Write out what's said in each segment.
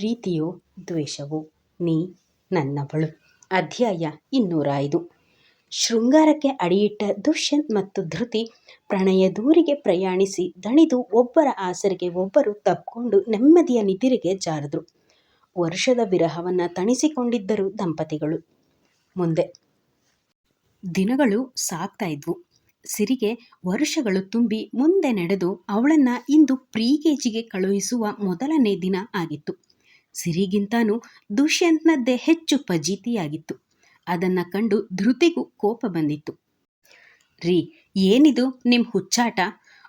ಪ್ರೀತಿಯೋ ದ್ವೇಷವೋ ನೀ ನನ್ನವಳು. ಅಧ್ಯಾಯ ಇನ್ನೂರ ಐದು ಶೃಂಗಾರಕ್ಕೆ ಅಡಿಯಿಟ್ಟ ದುಷ್ಯಂತ್ ಮತ್ತು ಧೃತಿ ಪ್ರಣಯದೂರಿಗೆ ಪ್ರಯಾಣಿಸಿ ದಣಿದು ಒಬ್ಬರ ಆಸರಿಗೆ ಒಬ್ಬರು ತಪ್ಪಿಕೊಂಡು ನೆಮ್ಮದಿಯ ನಿದಿರಿಗೆ ಜಾರಿದ್ರು. ವರ್ಷದ ವಿರಹವನ್ನು ತಣಿಸಿಕೊಂಡಿದ್ದರು ದಂಪತಿಗಳು. ಮುಂದೆ. ದಿನಗಳು ಸಾಗ್ತಾ ಇದ್ವು. ಸಿರಿಗೆ ವರ್ಷಗಳು ತುಂಬಿ ಮುಂದೆ ನಡೆದು ಅವಳನ್ನು ಇಂದು ಪ್ರೀಕೇಜಿಗೆ ಕಳುಹಿಸುವ ಮೊದಲನೇ ದಿನ ಆಗಿತ್ತು. ಸಿರಿಗಿಂತಾನೂ ದುಷ್ಯಂತ್ನದ್ದೇ ಹೆಚ್ಚು ಫಜೀತಿಯಾಗಿತ್ತು. ಅದನ್ನು ಕಂಡು ಧೃತಿಗೂ ಕೋಪ ಬಂದಿತ್ತು. ರೀ, ಏನಿದು ನಿಮ್ಮ ಹುಚ್ಚಾಟ?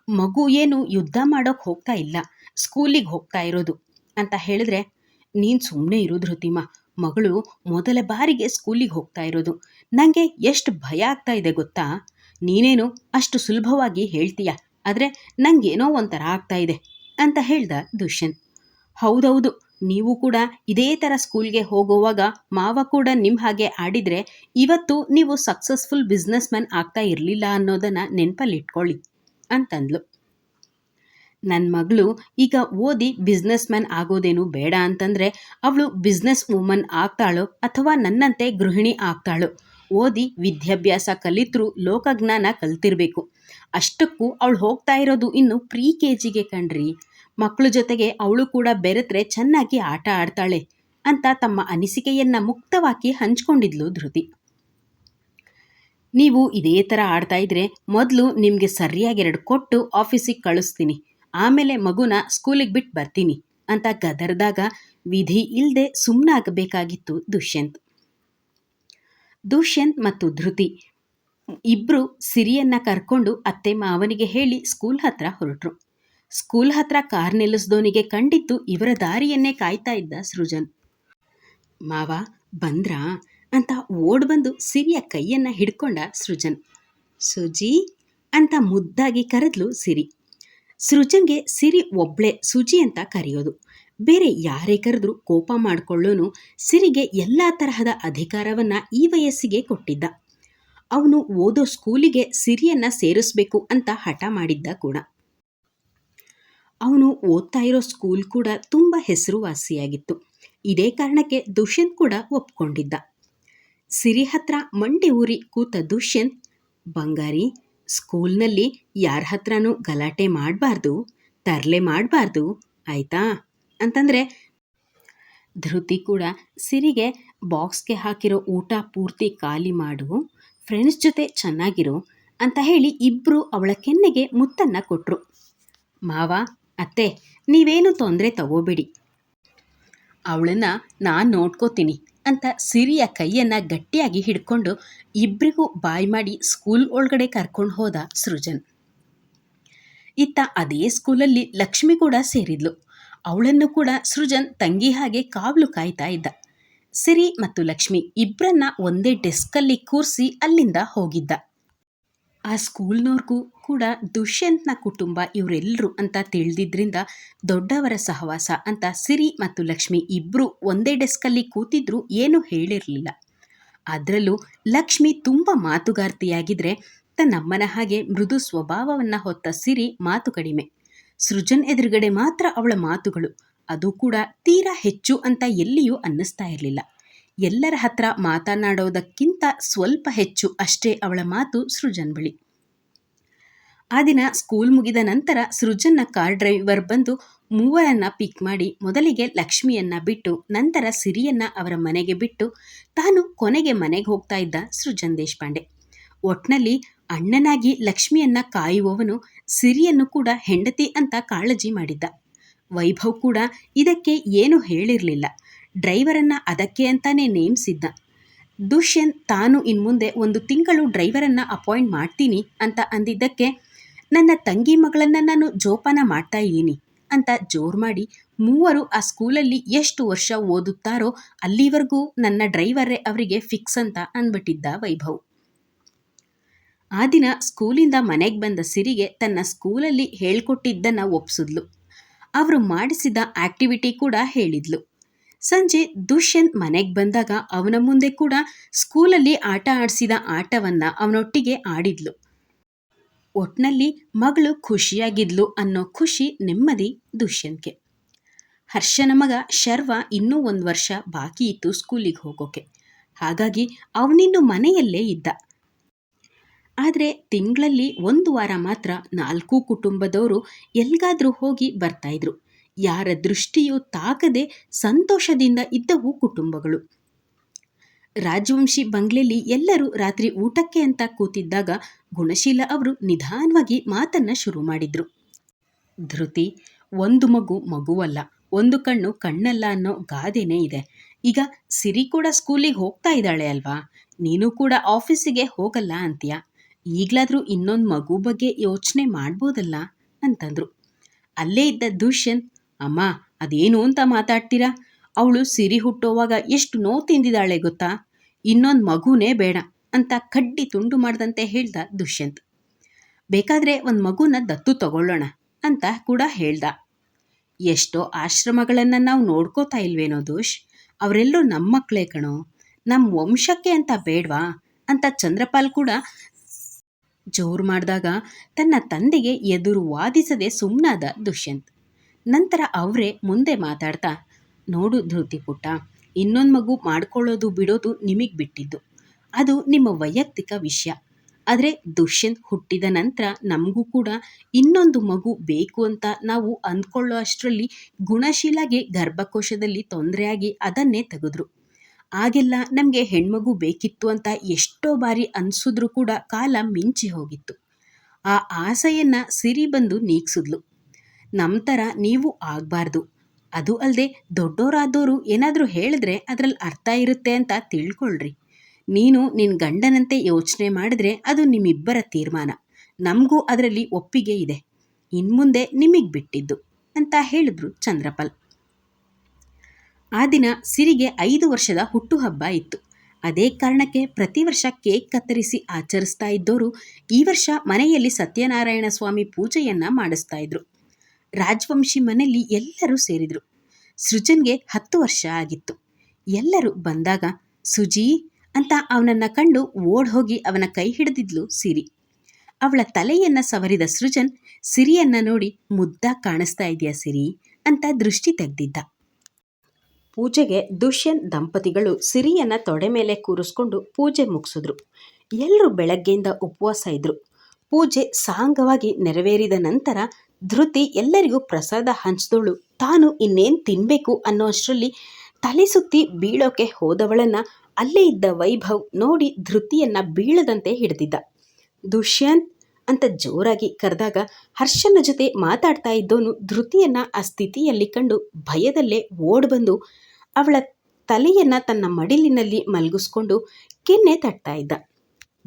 ಮಗು ಏನು ಯುದ್ಧ ಮಾಡೋಕ್ ಹೋಗ್ತಾ ಇಲ್ಲ, ಸ್ಕೂಲಿಗೆ ಹೋಗ್ತಾ ಇರೋದು ಅಂತ ಹೇಳಿದ್ರೆ, ನೀನ್ ಸುಮ್ಮನೆ ಇರು ಧೃತಿಮ, ಮಗಳು ಮೊದಲ ಬಾರಿಗೆ ಸ್ಕೂಲಿಗೆ ಹೋಗ್ತಾ ಇರೋದು. ನನಗೆ ಎಷ್ಟು ಭಯ ಆಗ್ತಾ ಇದೆ ಗೊತ್ತಾ? ನೀನೇನು ಅಷ್ಟು ಸುಲಭವಾಗಿ ಹೇಳ್ತೀಯ? ಆದರೆ ನನಗೇನೋ ಒಂಥರ ಆಗ್ತಾ ಇದೆ ಅಂತ ಹೇಳ್ದ ದುಷ್ಯಂತ್. ಹೌದೌದು ನೀವು ಕೂಡ ಇದೇ ಥರ ಸ್ಕೂಲ್ಗೆ ಹೋಗುವಾಗ ಮಾವ ಕೂಡ ನಿಮ್ಮ ಹಾಗೆ ಆಡಿದರೆ ಇವತ್ತು ನೀವು ಸಕ್ಸಸ್ಫುಲ್ ಬಿಸ್ನೆಸ್ ಮ್ಯಾನ್ ಆಗ್ತಾ ಇರಲಿಲ್ಲ ಅನ್ನೋದನ್ನು ನೆನಪಲ್ಲಿಟ್ಕೊಳ್ಳಿ ಅಂತಂದ್ಲು. ನನ್ನ ಮಗಳು ಈಗ ಓದಿ ಬಿಸ್ನೆಸ್ ಮ್ಯಾನ್ ಆಗೋದೇನು ಬೇಡ ಅಂತಂದರೆ ಅವಳು ಬಿಸ್ನೆಸ್ ವುಮನ್ ಆಗ್ತಾಳು ಅಥವಾ ನನ್ನಂತೆ ಗೃಹಿಣಿ ಆಗ್ತಾಳು? ಓದಿ ವಿದ್ಯಾಭ್ಯಾಸ ಕಲಿತರೂ ಲೋಕಜ್ಞಾನ ಕಲ್ತಿರಬೇಕು. ಅಷ್ಟಕ್ಕೂ ಅವಳು ಹೋಗ್ತಾ ಇರೋದು ಇನ್ನು ಪ್ರೀ ಕೆ ಜಿಗೆ ಕಣ್ರಿ. ಮಕ್ಕಳ ಜೊತೆಗೆ ಅವಳು ಕೂಡ ಬೆರೆತ್ರೆ ಚೆನ್ನಾಗಿ ಆಟ ಆಡ್ತಾಳೆ ಅಂತ ತಮ್ಮ ಅನಿಸಿಕೆಯನ್ನ ಮುಕ್ತವಾಗಿ ಹಂಚ್ಕೊಂಡಿದ್ಲು ಧೃತಿ. ನೀವು ಇದೇ ಥರ ಆಡ್ತಾ ಇದ್ರೆ ಮೊದಲು ನಿಮಗೆ ಸರಿಯಾಗಿ ಎರಡು ಕೊಟ್ಟು ಆಫೀಸಿಗೆ ಕಳಿಸ್ತೀನಿ, ಆಮೇಲೆ ಮಗುನ ಸ್ಕೂಲಿಗೆ ಬಿಟ್ಟು ಬರ್ತೀನಿ ಅಂತ ಗದರ್ದಾಗ ವಿಧಿ ಇಲ್ಲದೆ ಸುಮ್ಮನಾಗಬೇಕಾಗಿತ್ತು ದುಷ್ಯಂತ್. ದುಷ್ಯಂತ್ ಮತ್ತು ಧೃತಿ ಇಬ್ಬರು ಸಿರಿಯನ್ನು ಕರ್ಕೊಂಡು ಅತ್ತೆ ಮಾವನಿಗೆ ಹೇಳಿ ಸ್ಕೂಲ್ ಹತ್ರ ಹೊರಟ್ರು. ಸ್ಕೂಲ್ ಹತ್ರ ಕಾರ್ ನಿಲ್ಲಿಸ್ದೋನಿಗೆ ಕಂಡಿತ್ತು ಇವರ ದಾರಿಯನ್ನೇ ಕಾಯ್ತಾ ಇದ್ದ ಸೃಜನ್. ಮಾವ, ಬಂದ್ರಾ? ಅಂತ ಓಡ್ ಬಂದು ಸಿರಿಯ ಕೈಯನ್ನ ಹಿಡ್ಕೊಂಡ ಸೃಜನ್. ಸುಜಿ? ಅಂತ ಮುದ್ದಾಗಿ ಕರೆದ್ಲು ಸಿರಿ. ಸೃಜನ್ಗೆ ಸಿರಿ ಒಬ್ಳೆ ಸುಜಿ ಅಂತ ಕರೆಯೋದು. ಬೇರೆ ಯಾರೇ ಕರೆದ್ರೂ ಕೋಪ ಮಾಡಿಕೊಳ್ಳೋನು ಸಿರಿಗೆ ಎಲ್ಲ ತರಹದ ಅಧಿಕಾರವನ್ನ ಈ ವಯಸ್ಸಿಗೆ ಕೊಟ್ಟಿದ್ದ. ಅವನು ಓದೋ ಸ್ಕೂಲಿಗೆ ಸಿರಿಯನ್ನ ಸೇರಿಸ್ಬೇಕು ಅಂತ ಹಠ ಮಾಡಿದ್ದ ಕೂಡ. ಅವನು ಓದ್ತಾ ಇರೋ ಸ್ಕೂಲ್ ಕೂಡ ತುಂಬ ಹೆಸರುವಾಸಿಯಾಗಿತ್ತು. ಇದೇ ಕಾರಣಕ್ಕೆ ದುಷ್ಯಂತ್ ಕೂಡ ಒಪ್ಕೊಂಡಿದ್ದ. ಸಿರಿ ಹತ್ರ ಮಂಡಿ ಊರಿ ಕೂತ ದುಷ್ಯಂತ್, ಬಂಗಾರಿ ಸ್ಕೂಲ್ನಲ್ಲಿ ಯಾರ ಹತ್ರನೂ ಗಲಾಟೆ ಮಾಡಬಾರ್ದು, ತರಲೆ ಮಾಡಬಾರ್ದು, ಆಯಿತಾ? ಅಂತಂದರೆ ಧೃತಿ ಕೂಡ ಸಿರಿಗೆ ಬಾಕ್ಸ್ಗೆ ಹಾಕಿರೋ ಊಟ ಪೂರ್ತಿ ಖಾಲಿ ಮಾಡು ಫ್ರೆಂಡ್ಸ್ ಜೊತೆ ಚೆನ್ನಾಗಿರು ಅಂತ ಹೇಳಿ ಇಬ್ಬರು ಅವಳ ಕೆನ್ನೆಗೆ ಮುತ್ತನ್ನು ಕೊಟ್ಟರು ಮಾವ ಅತ್ತೆ, ನೀವೇನು ತೊಂದರೆ ತಗೋಬೇಡಿ. ಅವಳನ್ನು ನಾನು ನೋಡ್ಕೋತೀನಿ ಅಂತ ಸಿರಿಯ ಕೈಯನ್ನು ಗಟ್ಟಿಯಾಗಿ ಹಿಡ್ಕೊಂಡು ಇಬ್ಬರಿಗೂ ಬಾಯ್ ಮಾಡಿ ಸ್ಕೂಲ್ ಒಳಗಡೆ ಕರ್ಕೊಂಡು ಹೋದ ಸೃಜನ್. ಇತ್ತ ಅದೇ ಸ್ಕೂಲಲ್ಲಿ ಲಕ್ಷ್ಮಿ ಕೂಡ ಸೇರಿದ್ಲು. ಅವಳನ್ನು ಕೂಡ ಸೃಜನ್ ತಂಗಿ ಹಾಗೆ ಕಾವಲು ಕಾಯ್ತಾ ಇದ್ದ. ಸಿರಿ ಮತ್ತು ಲಕ್ಷ್ಮಿ ಇಬ್ಬರನ್ನ ಒಂದೇ ಡೆಸ್ಕಲ್ಲಿ ಕೂರಿಸಿ ಅಲ್ಲಿಂದ ಹೋಗಿದ್ದ. ಆ ಸ್ಕೂಲ್ನವ್ರಿಗೂ ಕೂಡ ದುಷ್ಯಂತ್ನ ಕುಟುಂಬ ಇವರೆಲ್ಲರೂ ಅಂತ ತಿಳಿದಿದ್ರಿಂದ ದೊಡ್ಡವರ ಸಹವಾಸ ಅಂತ ಸಿರಿ ಮತ್ತು ಲಕ್ಷ್ಮಿ ಇಬ್ಬರು ಒಂದೇ ಡೆಸ್ಕಲ್ಲಿ ಕೂತಿದ್ರು ಏನೂ ಹೇಳಿರಲಿಲ್ಲ. ಅದರಲ್ಲೂ ಲಕ್ಷ್ಮಿ ತುಂಬ ಮಾತುಗಾರ್ತಿಯಾಗಿದ್ದರೆ ತನ್ನಮ್ಮನ ಹಾಗೆ ಮೃದು ಸ್ವಭಾವವನ್ನು ಹೊತ್ತ ಸಿರಿ ಮಾತು ಕಡಿಮೆ. ಸೃಜನ್ ಎದುರುಗಡೆ ಮಾತ್ರ ಅವಳ ಮಾತುಗಳು. ಅದು ಕೂಡ ತೀರಾ ಹೆಚ್ಚು ಅಂತ ಎಲ್ಲಿಯೂ ಅನ್ನಿಸ್ತಾ ಇರಲಿಲ್ಲ. ಎಲ್ಲರ ಹತ್ರ ಮಾತನಾಡೋದಕ್ಕಿಂತ ಸ್ವಲ್ಪ ಹೆಚ್ಚು ಅಷ್ಟೇ ಅವಳ ಮಾತು ಸೃಜನ್ ಬಳಿ. ಆ ದಿನ ಸ್ಕೂಲ್ ಮುಗಿದ ನಂತರ ಸೃಜನ್ನ ಕಾರ್ ಡ್ರೈವರ್ ಬಂದು ಮೂವರನ್ನ ಪಿಕ್ ಮಾಡಿ ಮೊದಲಿಗೆ ಲಕ್ಷ್ಮಿಯನ್ನ ಬಿಟ್ಟು ನಂತರ ಸಿರಿಯನ್ನ ಅವರ ಮನೆಗೆ ಬಿಟ್ಟು ತಾನು ಕೊನೆಗೆ ಮನೆಗೆ ಹೋಗ್ತಾ ಇದ್ದ ಸೃಜನ್ ದೇಶಪಾಂಡೆ. ಒಟ್ನಲ್ಲಿ ಅಣ್ಣನಾಗಿ ಲಕ್ಷ್ಮಿಯನ್ನ ಕಾಯುವವನು ಸಿರಿಯನ್ನು ಕೂಡ ಹೆಂಡತಿ ಅಂತ ಕಾಳಜಿ ಮಾಡಿದ್ದ. ವೈಭವ್ ಕೂಡ ಇದಕ್ಕೆ ಏನು ಹೇಳಿರಲಿಲ್ಲ. ಡ್ರೈವರನ್ನು ಅದಕ್ಕೆ ಅಂತಾನೆ ನೇಮಿಸಿದ್ದ. ದುಷ್ಯಂತ್, ತಾನು ಇನ್ಮುಂದೆ ಒಂದು ತಿಂಗಳು ಡ್ರೈವರನ್ನು ಅಪಾಯಿಂಟ್ ಮಾಡ್ತೀನಿ ಅಂತ ಅಂದಿದ್ದಕ್ಕೆ ನನ್ನ ತಂಗಿ ಮಗಳನ್ನು ನಾನು ಜೋಪಾನ ಮಾಡ್ತಾ ಇದ್ದೀನಿ ಅಂತ ಜೋರು ಮಾಡಿ ಮೂವರು ಆ ಸ್ಕೂಲಲ್ಲಿ ಎಷ್ಟು ವರ್ಷ ಓದುತ್ತಾರೋ ಅಲ್ಲಿವರೆಗೂ ನನ್ನ ಡ್ರೈವರೇ ಅವರಿಗೆ ಫಿಕ್ಸ್ ಅಂತ ಅಂದ್ಬಿಟ್ಟಿದ್ದ ವೈಭವ್. ಆ ದಿನ ಸ್ಕೂಲಿಂದ ಮನೆಗೆ ಬಂದ ಸಿರಿಗೆ ತನ್ನ ಸ್ಕೂಲಲ್ಲಿ ಹೇಳ್ಕೊಟ್ಟಿದ್ದನ್ನು ಒಪ್ಸಿದ್ಲು. ಅವರು ಮಾಡಿಸಿದ ಆಕ್ಟಿವಿಟಿ ಕೂಡ ಹೇಳಿದ್ಲು. ಸಂಜೆ ದುಷ್ಯಂತ್ ಮನೆಗೆ ಬಂದಾಗ ಅವನ ಮುಂದೆ ಕೂಡ ಸ್ಕೂಲಲ್ಲಿ ಆಟ ಆಡಿಸಿದ ಆಟವನ್ನ ಅವನೊಟ್ಟಿಗೆ ಆಡಿದ್ಲು. ಒಟ್ನಲ್ಲಿ ಮಗಳು ಖುಷಿಯಾಗಿದ್ಲು ಅನ್ನೋ ಖುಷಿ ನೆಮ್ಮದಿ ದುಷ್ಯಂತ್ಗೆ. ಹರ್ಷನ ಮಗ ಶರ್ವ ಇನ್ನೂ ಒಂದು ವರ್ಷ ಬಾಕಿ ಇತ್ತು ಸ್ಕೂಲಿಗೆ ಹೋಗೋಕೆ. ಹಾಗಾಗಿ ಅವನಿನ್ನು ಮನೆಯಲ್ಲೇ ಇದ್ದ. ಆದರೆ ತಿಂಗಳಲ್ಲಿ ಒಂದು ವಾರ ಮಾತ್ರ ನಾಲ್ಕು ಕುಟುಂಬದವರು ಎಲ್ಲಿಗಾದರೂ ಹೋಗಿ ಬರ್ತಾಯಿದ್ರು ಯಾರ ದೃಷ್ಟಿಯೂ ತಾಕದೆ ಸಂತೋಷದಿಂದ ಇದ್ದವು ಕುಟುಂಬಗಳು. ರಾಜವಂಶಿ ಬಂಗ್ಲೆಯಲ್ಲಿ ಎಲ್ಲರೂ ರಾತ್ರಿ ಊಟಕ್ಕೆ ಅಂತ ಕೂತಿದ್ದಾಗ ಗುಣಶೀಲ ಅವರು ನಿಧಾನವಾಗಿ ಮಾತನ್ನ ಶುರು ಮಾಡಿದ್ರು. ಧೃತಿ, ಒಂದು ಮಗು ಮಗುವಲ್ಲ, ಒಂದು ಕಣ್ಣು ಕಣ್ಣಲ್ಲ ಅನ್ನೋ ಗಾದೆನೇ ಇದೆ. ಈಗ ಸಿರಿ ಕೂಡ ಸ್ಕೂಲಿಗೆ ಹೋಗ್ತಾ ಇದ್ದಾಳೆ ಅಲ್ವಾ? ನೀನು ಕೂಡ ಆಫೀಸಿಗೆ ಹೋಗಲ್ಲ ಅಂತೀಯ? ಈಗಲಾದರೂ ಇನ್ನೊಂದು ಮಗು ಬಗ್ಗೆ ಯೋಚನೆ ಮಾಡ್ಬೋದಲ್ಲ? ಅಂತಂದ್ರು. ಅಲ್ಲೇ ಇದ್ದ ದುಷ್ಯಂತ್ ಅಮ್ಮ, ಅದೇನು ಅಂತ ಮಾತಾಡ್ತೀರಾ? ಅವಳು ಸಿರಿ ಹುಟ್ಟೋವಾಗ ಎಷ್ಟು ನೋವು ತಿಂದಿದ್ದಾಳೆ ಗೊತ್ತಾ? ಇನ್ನೊಂದು ಮಗುನೇ ಬೇಡ ಅಂತ ಕಡ್ಡಿ ತುಂಡು ಮಾಡ್ದಂತೆ ಹೇಳ್ದ ದುಷ್ಯಂತ್. ಬೇಕಾದ್ರೆ ಒಂದು ಮಗುನ ದತ್ತು ತಗೊಳ್ಳೋಣ ಅಂತ ಕೂಡ ಹೇಳ್ದ. ಎಷ್ಟೋ ಆಶ್ರಮಗಳನ್ನು ನಾವು ನೋಡ್ಕೋತಾ ಇಲ್ವೇನೋ ದೋಷ್? ಅವರೆಲ್ಲರೂ ನಮ್ಮ ಮಕ್ಕಳೇ ಕಣೋ. ನಮ್ಮ ವಂಶಕ್ಕೆ ಅಂತ ಬೇಡವಾ? ಅಂತ ಚಂದ್ರಪಾಲ್ ಕೂಡ ಜೋರು ಮಾಡಿದಾಗ ತನ್ನ ತಂದೆಗೆ ಎದುರು ವಾದಿಸದೆ ಸುಮ್ಮನಾದ ದುಷ್ಯಂತ್. ನಂತರ ಅವರೇ ಮುಂದೆ ಮಾತಾಡ್ತಾ, ನೋಡು ಧೃತಿ ಪುಟ್ಟ, ಇನ್ನೊಂದು ಮಗು ಮಾಡ್ಕೊಳ್ಳೋದು ಬಿಡೋದು ನಿಮಗೆ ಬಿಟ್ಟಿದ್ದು. ಅದು ನಿಮ್ಮ ವೈಯಕ್ತಿಕ ವಿಷಯ. ಆದರೆ ದುಷ್ಯಂತ್ ಹುಟ್ಟಿದ ನಂತರ ನಮಗೂ ಕೂಡ ಇನ್ನೊಂದು ಮಗು ಬೇಕು ಅಂತ ನಾವು ಅಂದ್ಕೊಳ್ಳೋ ಅಷ್ಟರಲ್ಲಿ ಗುಣಶೀಲಾಗೆ ಗರ್ಭಕೋಶದಲ್ಲಿ ತೊಂದರೆಯಾಗಿ ಅದನ್ನೇ ತೆಗೆದ್ರು. ಆಗೆಲ್ಲ ನಮಗೆ ಹೆಣ್ಮಗು ಬೇಕಿತ್ತು ಅಂತ ಎಷ್ಟೋ ಬಾರಿ ಅನಿಸಿದ್ರೂ ಕೂಡ ಕಾಲ ಮಿಂಚಿ ಹೋಗಿತ್ತು. ಆ ಆಸೆಯನ್ನು ಸಿರಿ ಬಂದು ನೀಗ್ಸಿದ್ಲು. ನಮ್ಮ ಥರ ನೀವು ಆಗಬಾರ್ದು. ಅದು ಅಲ್ಲದೆ ದೊಡ್ಡೋರಾದವರು ಏನಾದರೂ ಹೇಳಿದ್ರೆ ಅದರಲ್ಲಿ ಅರ್ಥ ಇರುತ್ತೆ ಅಂತ ತಿಳ್ಕೊಳ್ರಿ. ನೀನು ನಿನ್ನ ಗಂಡನಂತೆ ಯೋಚನೆ ಮಾಡಿದ್ರೆ ಅದು ನಿಮ್ಮಿಬ್ಬರ ತೀರ್ಮಾನ. ನಮಗೂ ಅದರಲ್ಲಿ ಒಪ್ಪಿಗೆ ಇದೆ. ಇನ್ಮುಂದೆ ನಿಮಗೆ ಬಿಟ್ಟಿದ್ದು ಅಂತ ಹೇಳಿದ್ರು ಚಂದ್ರಪಾಲ್. ಆ ದಿನ ಸಿರಿಗೆ ಐದು ವರ್ಷದ ಹುಟ್ಟುಹಬ್ಬ ಇತ್ತು. ಅದೇ ಕಾರಣಕ್ಕೆ ಪ್ರತಿ ವರ್ಷ ಕೇಕ್ ಕತ್ತರಿಸಿ ಆಚರಿಸ್ತಾ ಇದ್ದವರು ಈ ವರ್ಷ ಮನೆಯಲ್ಲಿ ಸತ್ಯನಾರಾಯಣ ಸ್ವಾಮಿ ಪೂಜೆಯನ್ನ ಮಾಡಿಸ್ತಾ ಇದ್ರು. ರಾಜವಂಶಿ ಮನೆಯಲ್ಲಿ ಎಲ್ಲರೂ ಸೇರಿದರು. ಸೃಜನ್ಗೆ ಹತ್ತು ವರ್ಷ ಆಗಿತ್ತು. ಎಲ್ಲರೂ ಬಂದಾಗ, ಸುಜಿ ಅಂತ ಅವನನ್ನ ಕಂಡು ಓಡ್ ಹೋಗಿ ಅವನ ಕೈ ಹಿಡಿದಿದ್ಲು ಸಿರಿ. ಅವಳ ತಲೆಯನ್ನ ಸವರಿದ ಸೃಜನ್, ಸಿರಿಯನ್ನ ನೋಡಿ ಮುದ್ದಾಗಿ ಕಾಣಿಸ್ತಾ ಇದೆಯಾ ಸಿರಿ ಅಂತ ದೃಷ್ಟಿ ತೆಗೆದಿದ್ದ. ಪೂಜೆಗೆ ದುಷ್ಯನ್ ದಂಪತಿಗಳು ಸಿರಿಯನ್ನ ತೊಡೆ ಮೇಲೆ ಕೂರಿಸ್ಕೊಂಡು ಪೂಜೆ ಮುಗಿಸಿದ್ರು. ಎಲ್ಲರೂ ಬೆಳಗ್ಗೆಯಿಂದ ಉಪವಾಸ ಇದ್ರು. ಪೂಜೆ ಸಾಂಗವಾಗಿ ನೆರವೇರಿದ ನಂತರ ಧೃತಿ ಎಲ್ಲರಿಗೂ ಪ್ರಸಾದ ಹಂಚಿದಳು. ತಾನು ಇನ್ನೇನು ತಿನ್ನಬೇಕು ಅನ್ನೋ ಅಷ್ಟರಲ್ಲಿ ತಲೆ ಸುತ್ತಿ ಬೀಳೋಕೆ ಹೋದವಳನ್ನ ಅಲ್ಲೇ ಇದ್ದ ವೈಭವ್ ನೋಡಿ ಧೃತಿಯನ್ನ ಬೀಳದಂತೆ ಹಿಡಿದಿದ್ದ. ದುಷ್ಯಂತ್ ಅಂತ ಜೋರಾಗಿ ಕರೆದಾಗ ಹರ್ಷನ ಜೊತೆ ಮಾತಾಡ್ತಾ ಇದ್ದವನು ಧೃತಿಯನ್ನ ಆ ಸ್ಥಿತಿಯಲ್ಲಿ ಕಂಡು ಭಯದಲ್ಲೇ ಓಡ್ಬಂದು ಅವಳ ತಲೆಯನ್ನ ತನ್ನ ಮಡಿಲಿನಲ್ಲಿ ಮಲಗಿಸ್ಕೊಂಡು ಕೆನ್ನೆ ತಟ್ತಾ ಇದ್ದ.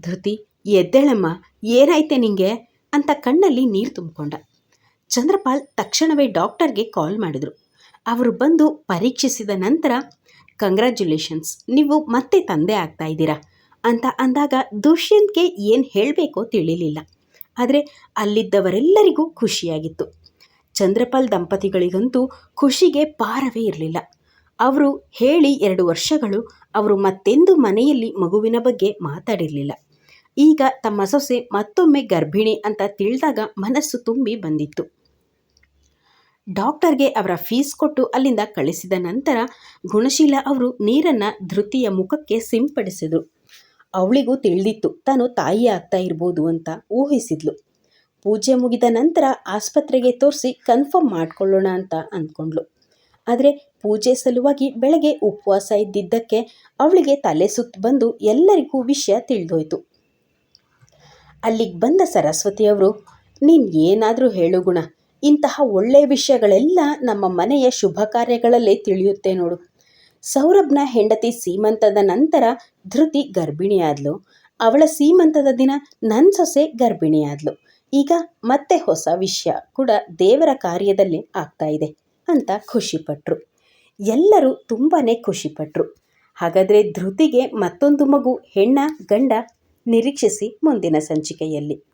ಧೃತಿ, ಎದ್ದೇಳಮ್ಮ, ಏನಾಯ್ತೆ ನಿಂಗೆ? ಅಂತ ಕಣ್ಣಲ್ಲಿ ನೀರು ತುಂಬಿಕೊಂಡ. ಚಂದ್ರಪಾಲ್ ತಕ್ಷಣವೇ ಡಾಕ್ಟರ್ಗೆ ಕಾಲ್ ಮಾಡಿದರು. ಅವರು ಬಂದು ಪರೀಕ್ಷಿಸಿದ ನಂತರ, ಕಂಗ್ರ್ಯಾಚುಲೇಷನ್ಸ್, ನೀವು ಮತ್ತೆ ತಂದೆ ಆಗ್ತಾ ಇದ್ದೀರಾ? ಅಂತ ಅಂದಾಗ ದುಷ್ಯಂತ್ಗೆ ಏನು ಹೇಳಬೇಕೋ ತಿಳಿಲಿಲ್ಲ. ಆದರೆ ಅಲ್ಲಿದ್ದವರೆಲ್ಲರಿಗೂ ಖುಷಿಯಾಗಿತ್ತು. ಚಂದ್ರಪಾಲ್ ದಂಪತಿಗಳಿಗಂತೂ ಖುಷಿಗೆ ಪಾರವೇ ಇರಲಿಲ್ಲ. ಅವರು ಹೇಳಿ ಎರಡು ವರ್ಷಗಳು ಅವರು ಮತ್ತೆಂದು ಮನೆಯಲ್ಲಿ ಮಗುವಿನ ಬಗ್ಗೆ ಮಾತಾಡಿರಲಿಲ್ಲ. ಈಗ ತಮ್ಮ ಸೊಸೆ ಮತ್ತೊಮ್ಮೆ ಗರ್ಭಿಣಿ ಅಂತ ತಿಳಿದಾಗ ಮನಸ್ಸು ತುಂಬಿ ಬಂದಿತ್ತು. ಡಾಕ್ಟರ್ಗೆ ಅವರ ಫೀಸ್ ಕೊಟ್ಟು ಅಲ್ಲಿಂದ ಕಳಿಸಿದ ನಂತರ ಗುಣಶೀಲ ಅವರು ನೀರನ್ನು ಧೃತಿಯ ಮುಖಕ್ಕೆ ಸಿಂಪಡಿಸಿದರು. ಅವಳಿಗೂ ತಿಳಿದಿತ್ತು, ತಾನು ತಾಯಿ ಆಗ್ತಾ ಇರ್ಬೋದು ಅಂತ ಊಹಿಸಿದ್ಲು. ಪೂಜೆ ಮುಗಿದ ನಂತರ ಆಸ್ಪತ್ರೆಗೆ ತೋರಿಸಿ ಕನ್ಫರ್ಮ್ ಮಾಡಿಕೊಳ್ಳೋಣ ಅಂತ ಅಂದ್ಕೊಂಡ್ಳು. ಆದರೆ ಪೂಜೆ ಸಲುವಾಗಿ ಬೆಳಗ್ಗೆ ಉಪವಾಸ ಇದ್ದಿದ್ದಕ್ಕೆ ಅವಳಿಗೆ ತಲೆ ಸುತ್ತು ಬಂದು ಎಲ್ಲರಿಗೂ ವಿಷಯ ತಿಳಿದೋಯ್ತು. ಅಲ್ಲಿಗೆ ಬಂದ ಸರಸ್ವತಿಯವರು, ನೀನು ಏನಾದರೂ ಹೇಳು ಗುಣ. ಇಂತಹ ಒಳ್ಳೆಯ ವಿಷಯಗಳೆಲ್ಲ ನಮ್ಮ ಮನೆಯ ಶುಭ ಕಾರ್ಯಗಳಲ್ಲೇ ತಿಳಿಯುತ್ತೆ ನೋಡು. ಸೌರಭ್ನ ಹೆಂಡತಿ ಸೀಮಂತದ ನಂತರ ಧೃತಿ ಗರ್ಭಿಣಿಯಾದ್ಲು. ಅವಳ ಸೀಮಂತದ ದಿನ ನನ್ನ ಸೊಸೆ ಗರ್ಭಿಣಿಯಾದ್ಲು. ಈಗ ಮತ್ತೆ ಹೊಸ ವಿಷಯ ಕೂಡ ದೇವರ ಕಾರ್ಯದಲ್ಲಿ ಆಗ್ತಾ ಇದೆ ಅಂತ ಖುಷಿಪಟ್ರು. ಎಲ್ಲರೂ ತುಂಬಾ ಖುಷಿಪಟ್ರು. ಹಾಗಾದರೆ ಧೃತಿಗೆ ಮತ್ತೊಂದು ಮಗು, ಹೆಣ್ಣ, ಗಂಡ ನಿರೀಕ್ಷಿಸಿ ಮುಂದಿನ ಸಂಚಿಕೆಯಲ್ಲಿ.